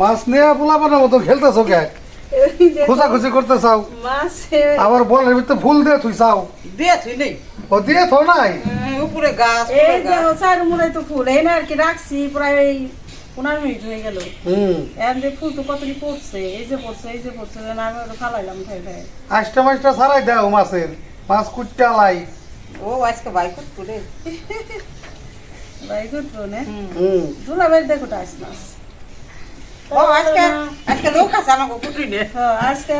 মাছ নিয়ে পোলাপানের মতো খেলতেছো কে? এই যে খোঁজাখুঁজি করতে চাও? মাছে আবার বলের ভিতরে ফুল দিয়ে থুই চাও? দিয়ে তুই নেই। ও দিয়ে থো নাই? উপরে গাছ এই গাছ। চার মুড়াই তো ফুল এই না আর কি রাখছি প্রায় এই পনেরো মিনিট হয়ে গেল। হুম। এর যে ফুল তো কতটি পড়ছে এই যে পড়ছে এই যে পড়ছে যেন আমি ওটা ফালাইলাম খাই খাই আষ্টা মাছটা ছাড়াই দাও মাছের। মাছ কুটটা লাই ও আজকে বাইক করে ভাই নে? হুম। দুলা ভাই দেখো টাইস মাছ। ও আজকে আজকে লোক আছে আমাকে কুটরি নে আজকে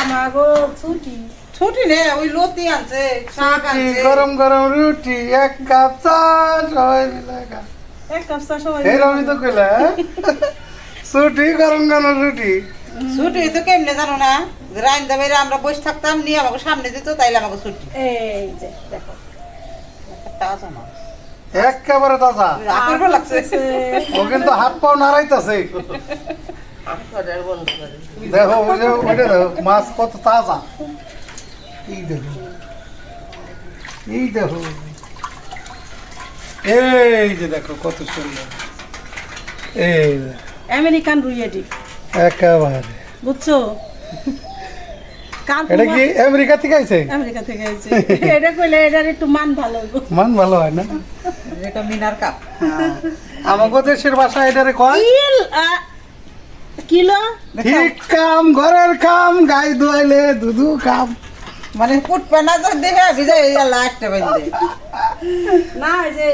আমাগো ছুটি। ছুটি নে ওই লতি আনছে শাক আনছে। গরম গরম রুটি এক কাপ চা সবাই মিলে এক কাপ। চা সবাই এরকমই তো কইলে হ্যাঁ? ছুটি গরম গরম রুটি। ছুটি তো কেমনে জানো না? রাইন দাবে আমরা বসে থাকতাম নিয়ে আমাকে সামনে দিত তাইলে আমাকে ছুটি। এই যে দেখো। একটা আছে না একেবারে তাজা। ও কিন্তু হাত পাও নাড়াইতেছে। দেখো ওই যে ওইটা দেখো মাছ কত তাজা। এই দেখো এই দেখো। এই যে দেখো কত সুন্দর। এই আমেরিকান রুইয়েটি। একেবারে। বুঝছ? কাল এটা কি আমেরিকা থেকে আইছে? আমেরিকা থেকে আইছে। এটা কইলে এটার একটু মান ভালো। মান ভালো হয় না? এটা মিনার কাপ। আমাকে দেশের ভাষা এটারে কয়? কিল? ঠিক কাম ঘরের কাম গাই ধুয়াইলে দুধু কাম মানে কুটবে না তো দেখে ভিজে আল্লাহ একটা বেঁধে না যে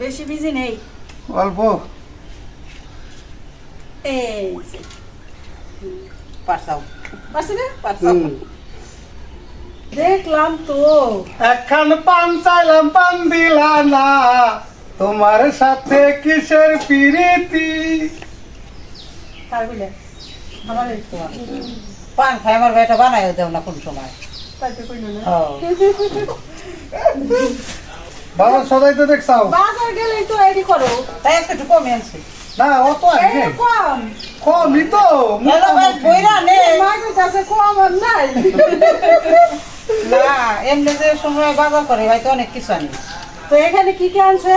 বেশি বিজি নেই। অল্প? এই পারসাও পারছি না? পারসাও। দেখলাম তো। একখান পান চাইলাম পান দিলা না। তোমার সাথে কিসের পিরিতি? তাই আমার পান খাই আমার বেটা বানাই দেও না কোন সময়। তাই তো কইলো না। বাবা সদাই তো দেখছাও। বাজার গেলেই তো এডি করো। তাই আজকে একটু কমে আনছি। না অত এই কম। কমই তো বইরা নে। মায়ের কাছে কম আর নাই। না এমনি যে সময় বাজার করে ভাই অনেক কিছু আনি। তো এখানে কি কি আনছে?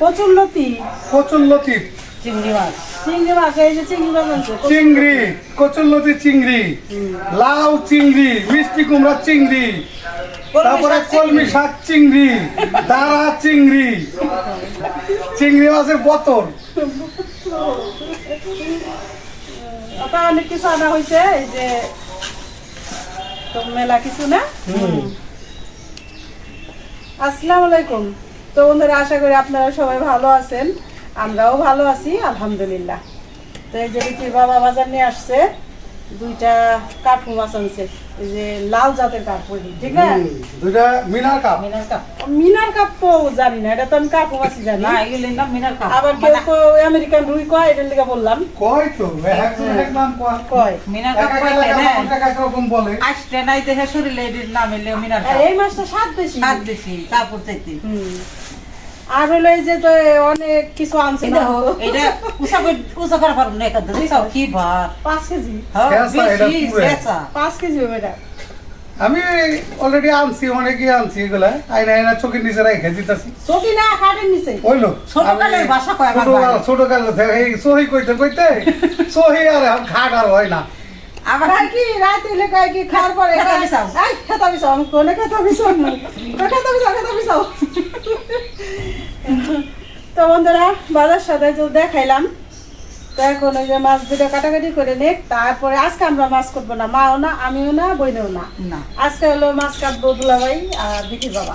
কচুর লতি। কচুর লতি। চিংড়ি মাছ। চিংড়ি মাছ এই যে চিংড়ি মাছ আনছে চিংড়ি কচুর লতি চিংড়ি লাউ চিংড়ি মিষ্টি কুমড়া চিংড়ি তারপরে কলমি শাক চিংড়ি দাঁড়া চিংড়ি চিংড়ি মাছের বোতল। অনেক কিছু আনা হয়েছে এই যে তো মেলা কিছু না? আসসালামু আলাইকুম। তো বন্ধুরা, আশা করি আপনারা সবাই ভালো আছেন। আমরাও ভালো আছি, আলহামদুলিল্লাহ। তো এই যে বিটির বাবা বাজার নিয়ে আসছে, দুইটা কাঠু মাছ আনছে যে লাল জাতের কাঠপুরি ঠিক না দুইটা Minar cup. Minar cup. Minar cup তো জানি না এটা তো আমি কাঠু মাছই জানি। না এগুলি না মিনার কাপ। আবার কেউ তো আমেরিকান রুই কয় এটার লিগে বললাম। কয় তো? একজন এক নাম কয়। কয়? মিনার কাপ এক এক রকম বলে। আসতে নাই দেখে শরীরে এটির নাম এলে মিনার কাপ। এই মাছটা স্বাদ বেশি। স্বাদ বেশি তারপর চাইতে। হুম। আর হলো এই যে তো অনেক কিছু আনছে দেখো এটা উষা করে উষা করে পারব না একাদ দিছাও কি ভার পাঁচ কেজি। হ্যাঁ বেশি। শেষা পাঁচ কেজি হবে এটা। আমি অলরেডি আনছি অনেকে আনছি এগুলা। আইনা আইনা চোখের নিচে রেখে দিতেছি। চকি না কাঠের নিচে। ওইলো ছোটকালের ভাষা কয় আমার ছোটকাল ভাই। ছোটকাল থেকে এই সহি কইতে কইতে সহি আর খাট আর হয় না। আবার আর কি রাত কয় কি খাওয়ার পরে খেতা বিছাও। এই খেতা বিছাও আমি কোনে খেতা বিছাও না? খেতা বিছাও খেতা বিছাও তো বন্ধুরা বাজার সাথে তো দেখাইলাম। তো এখন ওই যে মাছ দুটো কাটাকাটি করে নে তারপরে আজকে আমরা মাছ করব না মাও না আমিও না বইনেও না। না। আজকে হলো মাছ কাটবো দুলাভাই আর বিকির বাবা।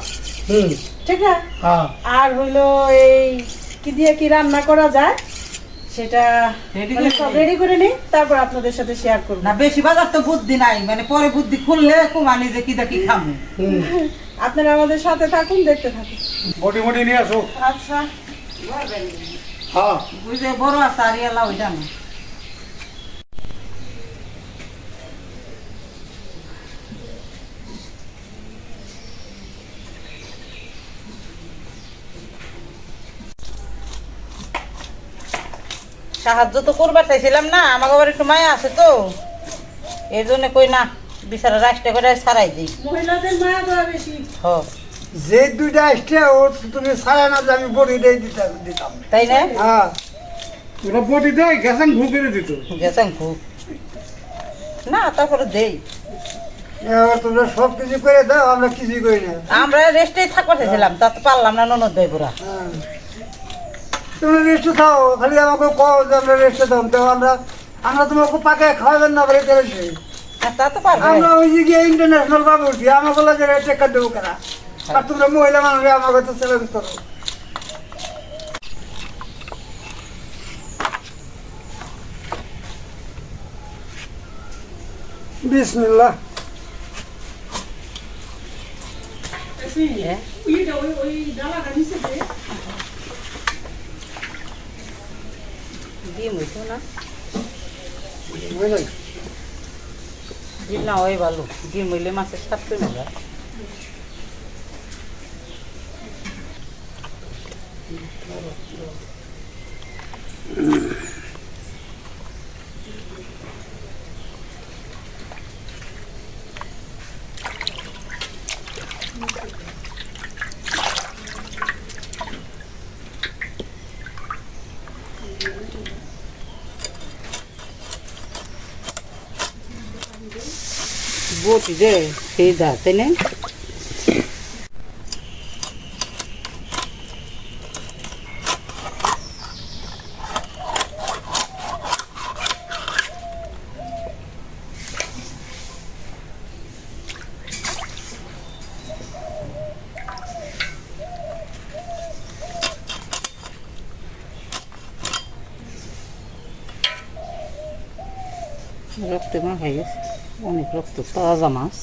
ঠিক না? হ্যাঁ। আর হইল এই কি দিয়ে কি রান্না করা যায় সেটা মানে সব রেডি করে নিই তারপর আপনাদের সাথে শেয়ার করব। না বেশি বাজার তো বুদ্ধি নাই মানে পরে বুদ্ধি খুললে কুমানি যে কি দেখি খামু। আপনারা আমাদের সাথে থাকুন দেখতে থাকুন। বডি মডি নিয়ে আসো। আচ্ছা। হ্যাঁ। বুঝে বড় আছে আর ইয়ালা ওইটা না। সাহায্য তো করবার চাইছিলাম না আমাকে আবার একটু মায়া আছে তো। এই জন্য কই না। বিচারা রাষ্ট্র করে ছাড়াই দিই। মহিলাদের মায়া দেওয়া বেশি। হ। যে দুইটা আসছে ও তুমি ছাড়া না যে আমি বড়ি দিয়ে দিতাম দিতাম। তাই না? হ্যাঁ। ওরা বটি দেয় গ্যাসাং ঘু করে দিত। গেছেন খুব না তারপরে দেই। তোমরা সব কিছু করে দাও আমরা কিছুই করি না। আমরা রেস্টেই থাকতে ছিলাম তা তো পারলাম না ননদ দেয় পুরা হ্যাঁ। তোমরা রেস্টে খাও খালি আমাকে কও যে আমরা রেস্টে তো আমরা আমরা তোমাকে পাকে খাওয়াবেন না বাড়িতে এসে। তা তো পারবে। আমরা ওই যে গিয়ে ইন্টারন্যাশনাল ভাবে উঠি আমাকে লাগে টেকা দেবো কেনা আর তোমরা মহিলা মানুষ করো বিসমিল্লাহ। হ্যাঁ? ডিম হইতো না? ডিম না হয় ভালো। ডিম হইলে মাছের স্বাদ কমে বটি যে সেই দা তাই না রক্তে মাখাই গেছে অনেক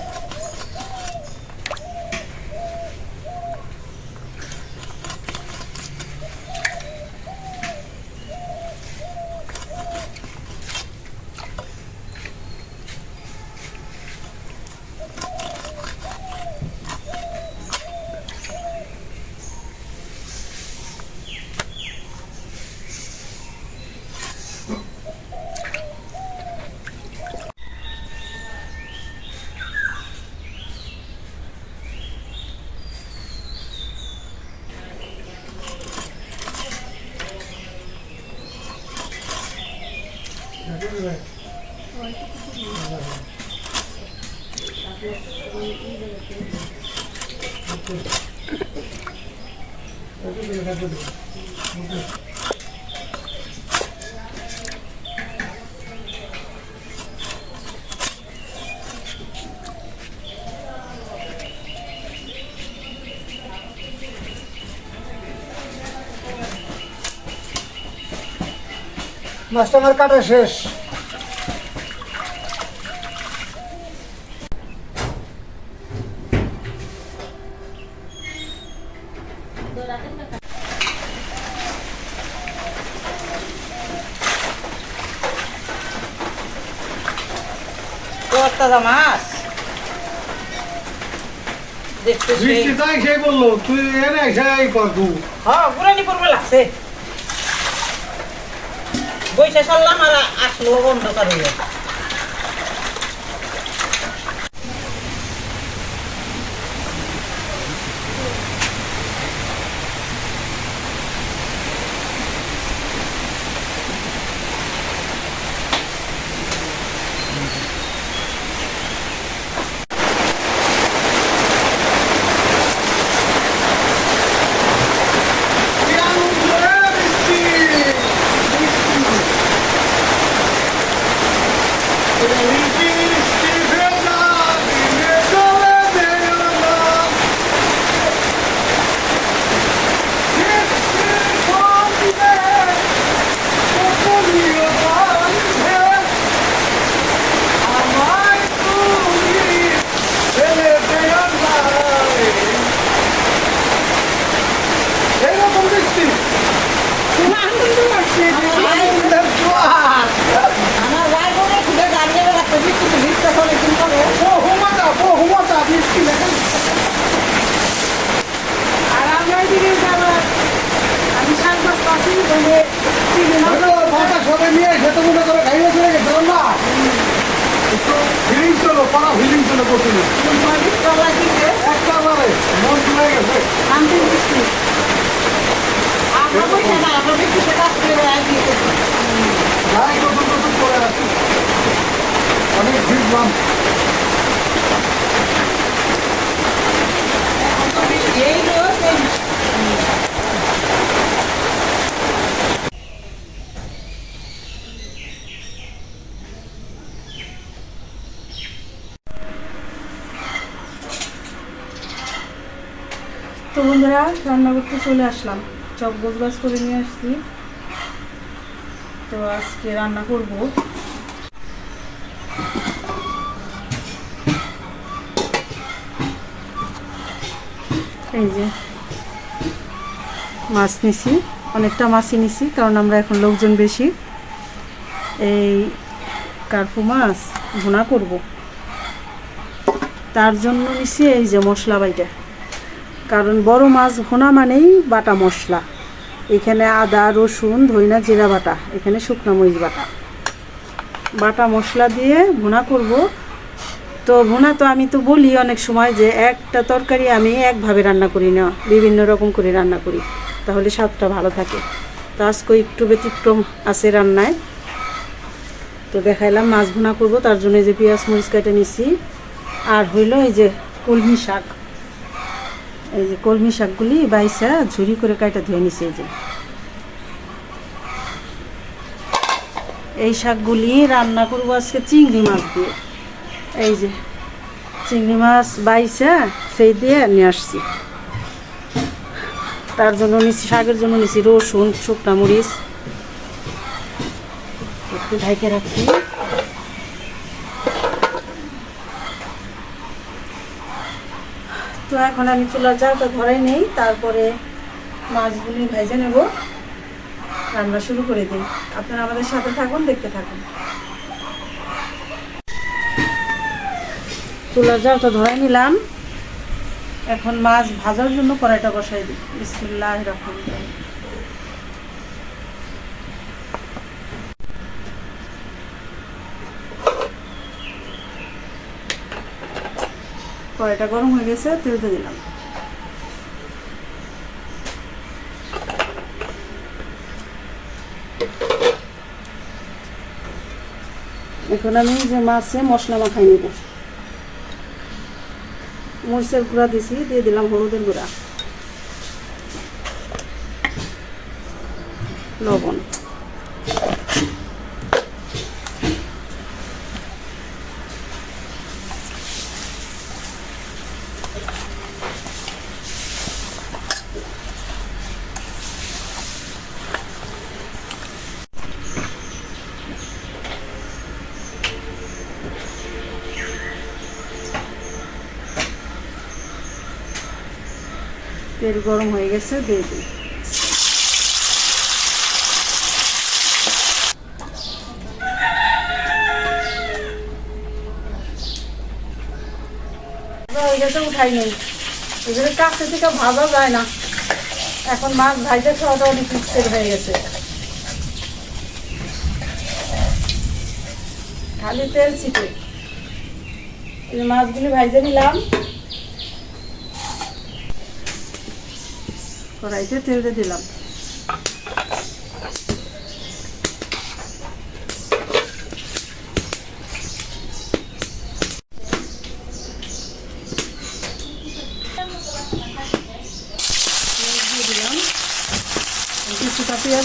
রক্ত তাজা মাছ মাছটা আমার কাটা শেষ। তোর তাজা মাছ। দেখতে সেই বলল তুই এনে সেই কর তুই হ্যাঁ পুরানি পড়বে লাগছে। বৈশা সারলাম আর আসলো বন্ধ হইয়া এরকম বৃষ্টি আমার ভাই বোনের খুলে দাঁড়িয়ে বেড়াচ্ছে বিদ্যুৎ ভিড়তে চলে কিন্তু বহু মাথা মিষ্টি লেখা আর আমরা এদিকে যাব আমি শাক বাস বাটা সবাই নিয়ে খেতে মনে করে খাইয়ে চলে গেছে না। হিলিং চলো পাড়া হিলিং চলো দিতে। একটা বারে মন চলে গেছে। আনতে মিষ্টি আমরা বসে না আমরা বেশি কাজ করে আছি যাই নতুন নতুন করে আসি অনেক ভিড়লাম এই রোজ এই তো বন্ধুরা রান্না করতে চলে আসলাম। চপ গোছগাছ করে নিয়ে আসছি। তো আজকে রান্না করব। এই যে মাছ নিছি, অনেকটা মাছই নিছি, কারণ আমরা এখন লোকজন বেশি। এই কার্পু মাছ ভুনা করব। তার জন্য নিছি এই যে মশলা বাইটা। কারণ বড় মাছ ভোনা মানেই বাটা মশলা। এখানে আদা, রসুন, ধইনা, জিরা বাটা, এখানে শুকনো মরিচ বাটা। বাটা মশলা দিয়ে ভুনা করব। তো ভুনা তো আমি তো বলি অনেক সময় যে একটা তরকারি আমি একভাবে রান্না করি না, বিভিন্ন রকম করে রান্না করি, তাহলে স্বাদটা ভালো থাকে। তো আজকে একটু ব্যতিক্রম আছে রান্নায়। তো দেখাইলাম মাছ ভুনা করব, তার জন্য যে পেঁয়াজ মরিচ কেটে নিছি। আর হইল এই যে কলমি শাক। এই যে কলমি শাকগুলি বাইসা ঝুরি করে কাটা ধুয়ে নিছে এই যে। এই শাকগুলি রান্না করব আজকে চিংড়ি মাছ দিয়ে। এই যে চিংড়ি মাছ বাইসা সেই দিয়ে নিয়ে আসছি। তার জন্য নিচ্ছি শাকের জন্য নিচ্ছি রসুন, শুকনা মরিচ। একটু ঢাইকে রাখছি তো এখন আমি চুলার জালটা ধরে নেই, তারপরে মাছগুলি ভেজে নেব। রান্না শুরু করে দিই। আপনারা আমাদের সাথে থাকুন, দেখতে থাকুন। চুলার জালটা ধরে নিলাম। এখন মাছ ভাজার জন্য কড়াইটা বসাই দিই। বিসমুল্লাহ রকম কড়াইটা গরম হয়ে গেছে, তেল দিলাম। এখন আমি যে মাছে মশলা মাখাই নেব। মরিচের গুঁড়া দিছি, দিয়ে দিলাম হলুদের গুঁড়া। লবণ। তেল গরম হয়ে গেছে, দিয়ে দিই। থেকে না। এখন মাছ খাওয়াটা অনেক হয়ে গেছে। খালি তেল মাছগুলি ভাইজে নিলাম। কড়াইতে তেল দিয়ে দিলাম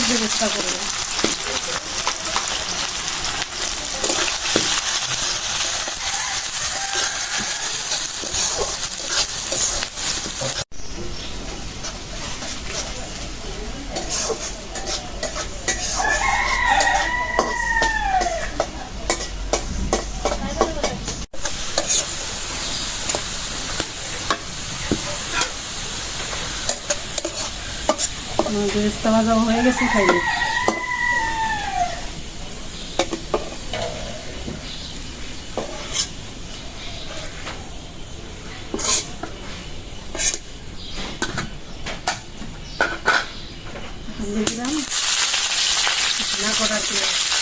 ব্যবস্থা করব আমার বেরেস্তা ভাজা হয়ে গেছে খাইলে এখন দিয়ে দিলাম না করার পেঁয়াজ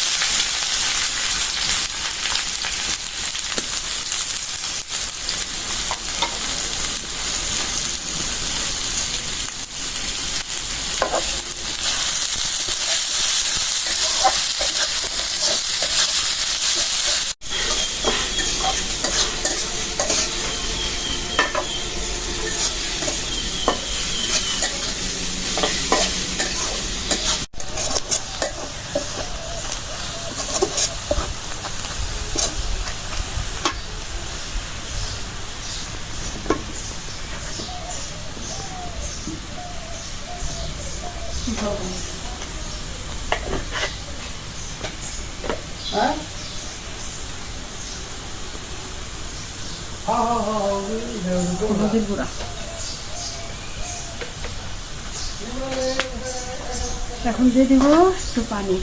হ্যাঁ হ্যাঁ হ্যাঁ হ্যাঁ হলুদের গুঁড়া এখন দিয়ে দিব একটু পানি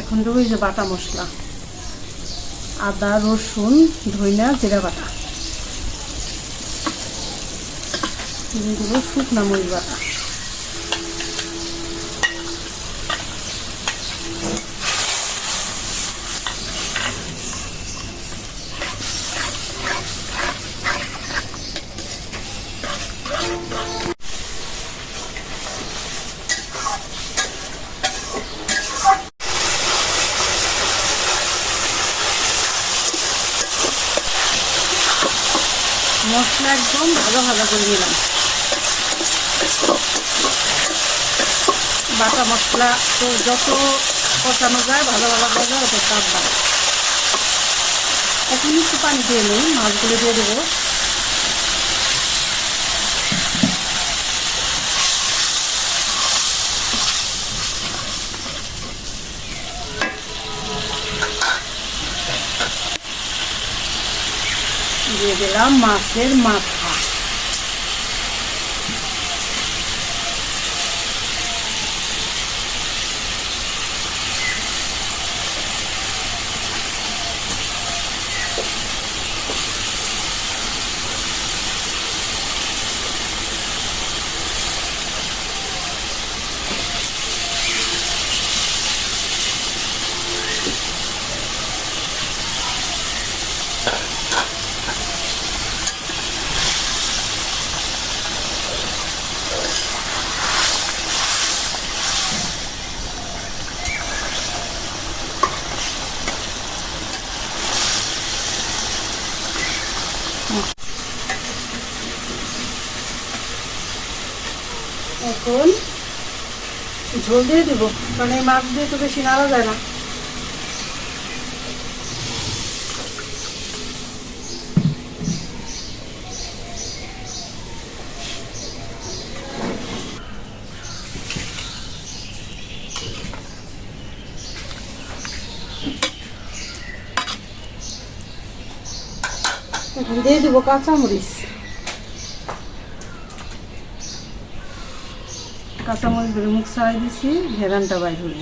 এখন দেবো এই যে বাটা মশলা। আদা, রসুন, ধইনা, জিরা বাটা। দেবো শুকনা মরিচ বাটা। মশলা একদম ভালো ভালো করে নিলাম। বাটা মশলা, তো যত কষানো যায়, ভালো ভালো যায় অত চাপ এখন একটু পানি দিয়ে নিই, মাছগুলো দিয়ে দেবো দিয়ে দিলাম মাছের মাথা এখন ঝোল দিয়ে দিব। কারণ এই মাছ দিয়ে তো বেশি নাড়া যায় না। দিয়ে দেবো কাঁচামরিচ। কাঁচামরিচ ধরে মুখ সারাই দিছি ভেদানটা বাইর হলে।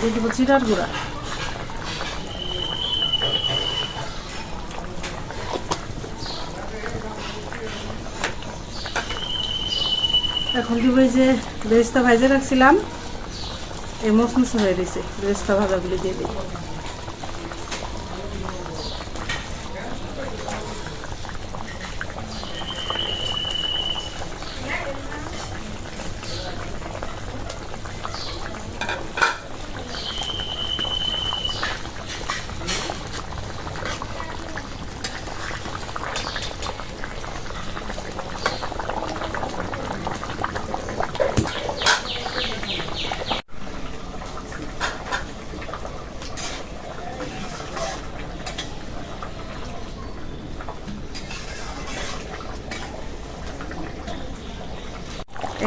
দিয়ে দেবো জিরার গুঁড়া। এখন দিব এই যে বেস্তা ভাজে রাখছিলাম, এই মশ হয়ে গেছে বেস্তা ভাজাগুলি দিয়ে দিই।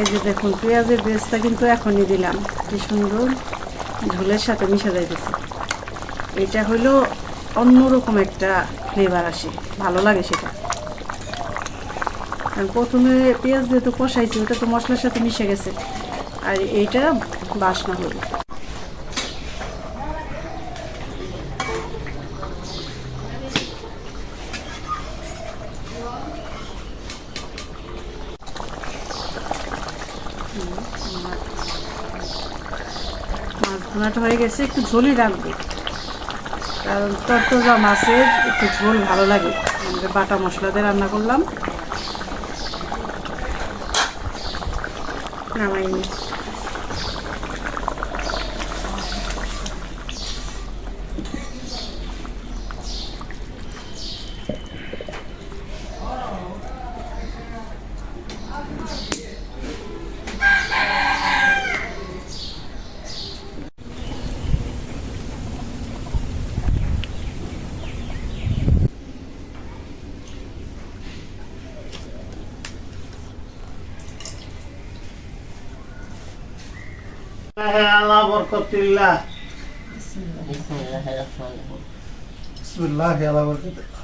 এই যে দেখুন, পেঁয়াজের বেসটা কিন্তু এখনই দিলাম। কি সুন্দর ঝোলের সাথে মিশে যাইতেছে। এটা হলো অন্যরকম একটা ফ্লেভার আসে, ভালো লাগে সেটা। প্রথমে পেঁয়াজ যেহেতু কষাইছি, ওটা তো মশলার সাথে মিশে গেছে। আর এইটা বাসনা হলো। ভুনাটা হয়ে গেছে, একটু ঝোলই রাখব কারণ তরতজা মাছের একটু ঝোল ভালো লাগে। বাটা মশলা দিয়ে রান্না করলাম। নামাইনি আল্লাহ বরকতিল্লাহ বিসমিল্লাহ আল্লাহ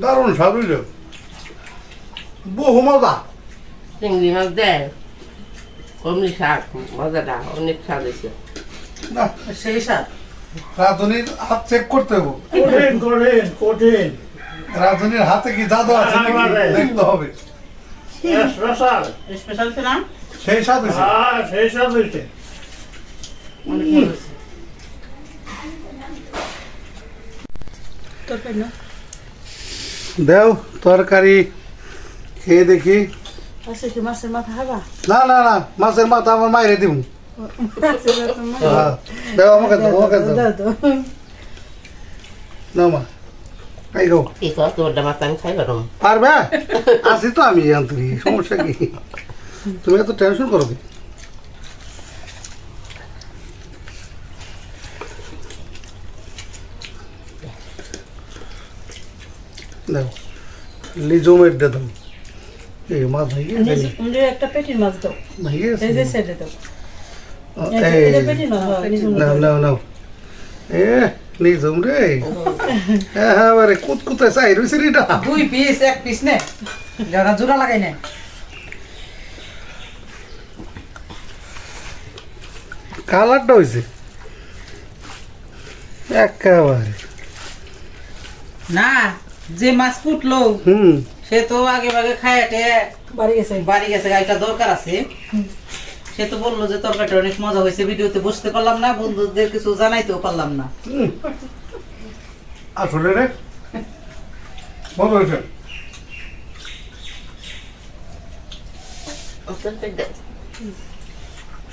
দারুণ স্বাদ হইল। বহু মজা। চিংড়ি মাছ দেয়। কমলি শাক মজাটা অনেক স্বাদ হয়েছে। না সেই স্বাদ? রাধুনির হাত চেক করতে হবে। কঠিন কঠিন কঠিন। রাধুনির হাতে কি জাদু আছে আমারে। দেখতে হবে। স্পেশাল স্পেশাল না সেই স্বাদ হয়েছে। হ্যাঁ সেই সব হয়েছে। অনেক মজা হয়েছে। তরকারি না? দেও তরকারি খেয়ে দেখি। মাছের মাথা খাবা? না না না মাছের মাথা আমার মাইরে দিব হ্যাঁ, দেও আমাকে দাও আমাকে দাও। দাও দাও মা খাই খাও। কি কর তোর মাছ আমি খাই পারবে? আছি তো আমি সমস্যা কি? তুমি এত টেনশন করো দাও। লিজুমের এই মাছ নিজে একটা পেটির মাছ দাও। এই যে দাও। নাও নাও নাও। এ লিজুম রে। হ্যাঁ বারে কুতকুতে চাই রইছে রিটা দুই পিস এক পিস নে। যারা জোড়া লাগাই নে। কালারটা হয়েছে একেবারে। না যে মাছ ফুটলো হুম। সে তো আগে ভাগে খায়াটে বাড়ি গেছে। বাড়ি গেছে গাড়িটা দরকার আছে। সে তো বলল যে তরকারিটা অনেক মজা হয়েছে ভিডিওতে বুঝতে পারলাম না বন্ধুদের কিছু জানাইতেও পারলাম না। আসলে রে ভালো হয়েছে।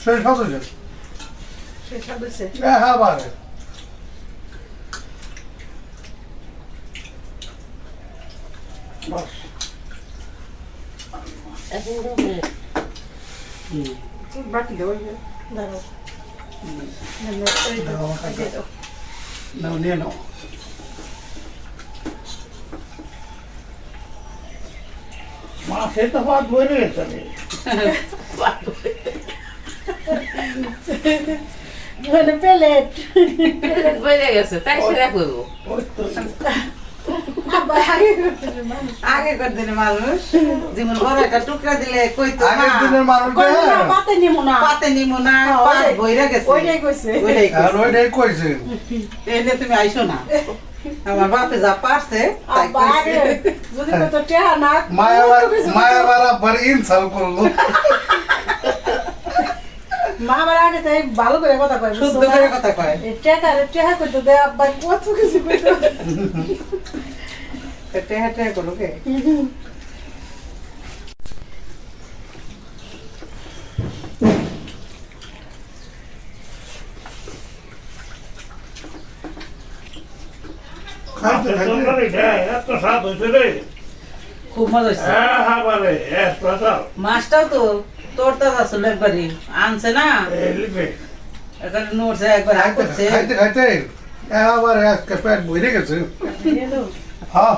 সাথ হয়েছে স্বাদ হয়েছে হ্যাঁ বারে বাস বাটি দাও এই যে, দাঁড়াও না, না, এই দাও, এই যে দাও। নাও নিয়ে নাও মাছের তো আগেকার দিনে মানুষ যেমন বড় একটা টুকরা দিলে কইতো আগের দিনের মানুষ পাতে নিমু না। পাতে নিমু না হ্যাঁ, পাত বইরা গেছে। ওইটাই কইছে। ওইটাই কইছে। ওইটাই তুমি আইসো না। আমার বাপে যা পারছে যদি কইতো টেহা না মায়াবার মায়াবার আবার ইনসাল করল। মা আমার আগে তাই ভালো করে কথা কয় শুদ্ধ করে কথা কয়। রে টেহা কইতো দে আব্বা কত কিছু কইতো। টেহা টেহা করো কে খাইতে মাছের খাইতে তরকারিটা এত স্বাদ হয়েছে রে খুব মজা হয়েছে হ্যাঁ হ্যাঁ বারে স্পেশাল মাছটাও তো তোর তাজা ছিল একবারই আনছে না এই লিপে এখানে নড়ছে একবার হাত করছে খাইতে খাইতে আবার আজকে পেট ভরে গেছে হ্যালো হ্যাঁ